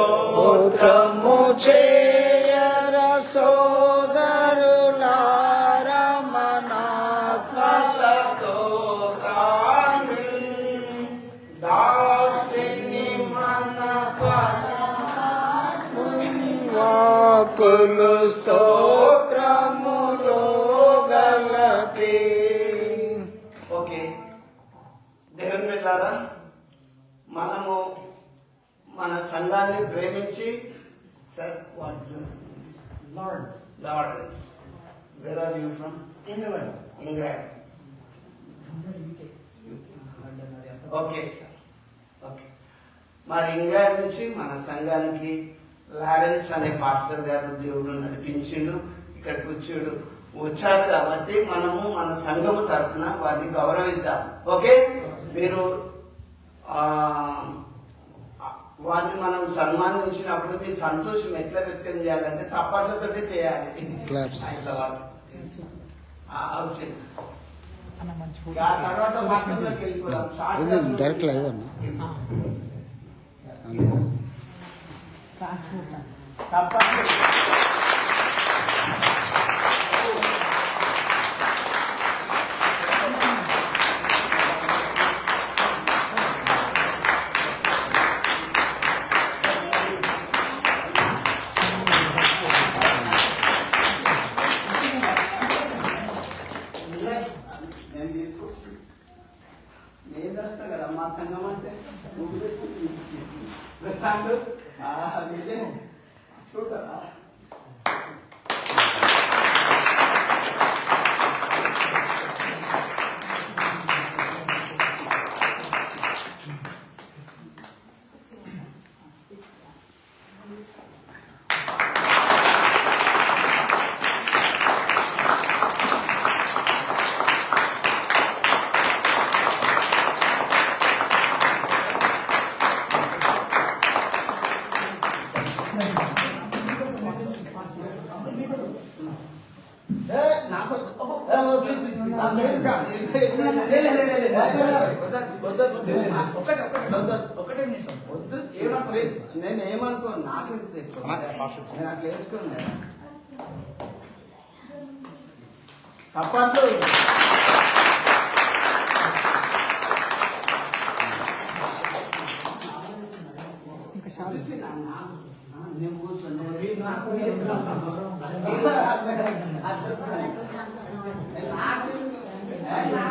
స్తోత్రము చేయర సోదరులార మనాత్మలతో మన వాకులు స్తోత్రములో గలటి ఓకే దేవుని వెళ్ళారా మనము మన సంఘాన్ని ప్రేమించి sir what Lawrence, Lawrence where are you from. England అంతా. ఓకే సార్ ఓకే మరి ఇంగ్లాండ్ నుంచి మన సంఘానికి లారెన్స్ అనే పాస్టర్ గారు దేవుడు నడిపించిండు ఇక్కడికి వచ్చాడు వచ్చారు కాబట్టి మనము మన సంఘము తరఫున వారిని గౌరవిద్దాం. ఓకే మీరు ఆ, వారిని మనం సన్మానించినప్పుడు మీ సంతోషం ఎట్లా వ్యక్తం చేయాలంటే సపాట్లతోటే చేయాలి. తర్వాత వెళ్ళిపోదాం. డైరెక్ట్ లైవ్ అన్న. संगमते उठले सांग आ गेले छोटा వద్దు, ఏమనుకో, ప్లీజ్. నేను ఏమనుకోను నాకు ఎందుకు ఎక్కువ? నేను అట్లా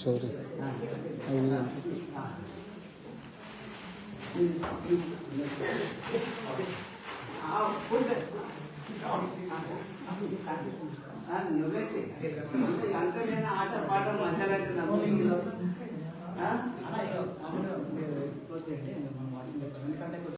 అట్లా సారీ నువ్వే చెయ్యి అంత నేను ఆట పాట